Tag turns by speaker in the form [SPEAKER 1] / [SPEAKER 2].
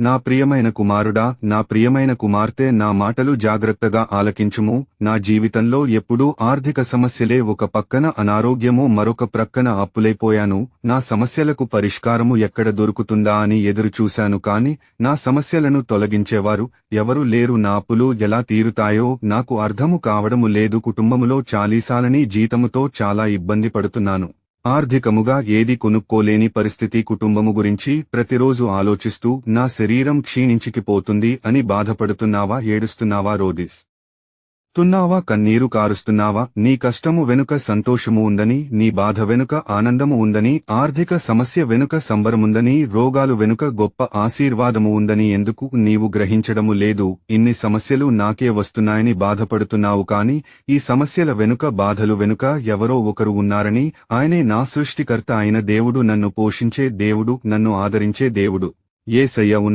[SPEAKER 1] నా ప్రియమైన కుమారుడా నా ప్రియమైన కుమార్తె నా మాటలు జాగ్రత్తగా ఆలకించుము. నా జీవితంలో ఎప్పుడూ ఆర్థిక సమస్యలే ఒక పక్కన అనారోగ్యము మరొక ప్రక్కన అప్పులైపోయాను. నా సమస్యలకు పరిష్కారము ఎక్కడ దొరుకుతుందా అని ఎదురుచూశాను కాని నా సమస్యలను తొలగించేవారు ఎవరు లేరు. నా అప్పులు ఎలా తీరుతాయో నాకు అర్థము కావడము లేదు. కుటుంబములో చాలీసాలని జీతముతో చాలా ఇబ్బంది పడుతున్నాను. ఆర్థికముగా ఏది కొనుక్కోలేని పరిస్థితి కుటుంబము గురించి ప్రతిరోజు ఆలోచిస్తూ నా శరీరం క్షీణించికిపోతుంది అని బాధపడుతున్నావా ఏడుస్తున్నావా రోదిస్? తున్నావా కన్నీరు కారుస్తున్నావా? నీ కష్టము వెనుక సంతోషము ఉందని నీ బాధ వెనుక ఆనందము ఉందని ఆర్థిక సమస్య వెనుక సంబరముందని రోగాలు వెనుక గొప్ప ఆశీర్వాదము ఉందని ఎందుకు నీవు గ్రహించడము లేదు? ఇన్ని సమస్యలు నాకే వస్తున్నాయని బాధపడుతున్నావు కాని ఈ సమస్యల వెనుక బాధలు వెనుక ఎవరో ఒకరు ఉన్నారని ఆయనే నా సృష్టికర్త అయిన దేవుడు నన్ను పోషించే దేవుడు నన్ను ఆదరించే దేవుడు. ఏసయ్య ఉన్న